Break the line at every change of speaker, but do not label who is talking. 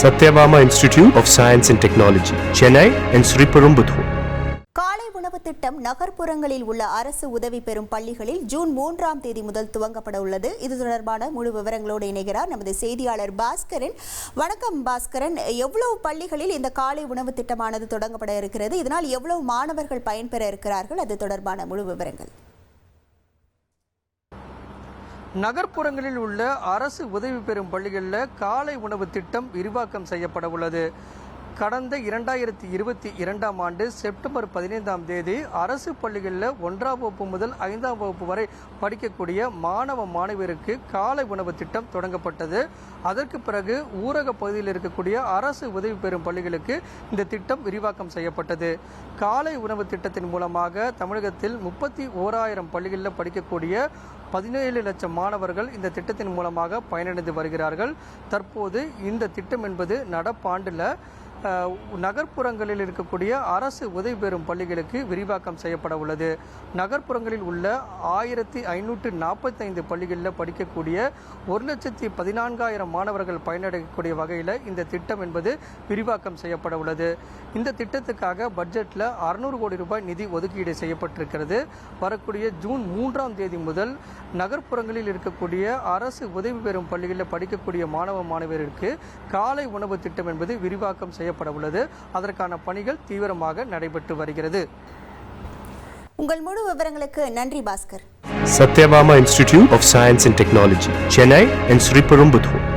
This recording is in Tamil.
Satyabhama institute of science and technology Chennai and Sriperumbudur
காலை உணவு திட்டம் நகர்ப்புறங்களில் உள்ள அரசு உதவி பெறும் பள்ளிகளில் ஜூன் மூன்றாம் தேதி முதல் துவங்கப்பட உள்ளது இது தொடர்பான முழு விவரங்களோடு இணைகிறார் நமது செய்தியாளர் பாஸ்கரன் வணக்கம் பாஸ்கரன் எவ்வளவு பள்ளிகளில் இந்த காலை உணவு திட்டமானது தொடங்கப்பட இருக்கிறது இதனால் எவ்வளவு மாணவர்கள் பயன்பெற இருக்கிறார்கள் அது தொடர்பான முழு விவரங்கள்
நகர்ப்புறங்களில் உள்ள அரசு உதவி பெறும் பள்ளிகளில் காலை உணவு திட்டம் விரிவாக்கம் செய்யப்பட உள்ளது கடந்த இரண்டாயிரத்தி இருபத்தி இரண்டாம் ஆண்டு செப்டம்பர் பதினைந்தாம் தேதி அரசு பள்ளிகளில் ஒன்றாம் வகுப்பு முதல் ஐந்தாம் வகுப்பு வரை படிக்கக்கூடிய மாணவ மாணவியருக்கு காலை உணவு திட்டம் தொடங்கப்பட்டது அதற்கு பிறகு ஊரக பகுதியில் இருக்கக்கூடிய அரசு உதவி பெறும் பள்ளிகளுக்கு இந்த திட்டம் விரிவாக்கம் செய்யப்பட்டது காலை உணவு திட்டத்தின் மூலமாக தமிழகத்தில் முப்பத்தி ஓராயிரம் பள்ளிகளில் படிக்கக்கூடிய பதினேழு லட்சம் மாணவர்கள் இந்த திட்டத்தின் மூலமாக பயனடைந்து வருகிறார்கள் தற்போது இந்த திட்டம் என்பது நடப்பாண்டில் நகர்ப்புறங்களில் இருக்கக்கூடிய அரசு உதவி பெறும் பள்ளிகளுக்கு விரிவாக்கம் செய்யப்பட உள்ளது நகர்ப்புறங்களில் உள்ள ஆயிரத்தி ஐநூற்று நாற்பத்தைந்து பள்ளிகளில் படிக்கக்கூடிய ஒரு லட்சத்தி பதினான்காயிரம் மாணவர்கள் பயனடையக்கூடிய வகையில் இந்த திட்டம் என்பது விரிவாக்கம் செய்யப்பட உள்ளது இந்த திட்டத்துக்காக பட்ஜெட்டில் அறுநூறு கோடி ரூபாய் நிதி ஒதுக்கீடு செய்யப்பட்டிருக்கிறது வரக்கூடிய ஜூன் மூன்றாம் தேதி முதல் நகர்ப்புறங்களில் இருக்கக்கூடிய அரசு உதவி பெறும் பள்ளிகளில் படிக்கக்கூடிய மாணவ மாணவியருக்கு காலை உணவு திட்டம் என்பது விரிவாக்கம் செய்ய செய்யப்பட உள்ளது அதற்கான பணிகள் தீவிரமாக நடைபெற்று வருகிறது
உங்கள் முழு விவரங்களுக்கு நன்றி Bhaskar
Sathyabama institute of science and technology Chennai and Sriperumbudur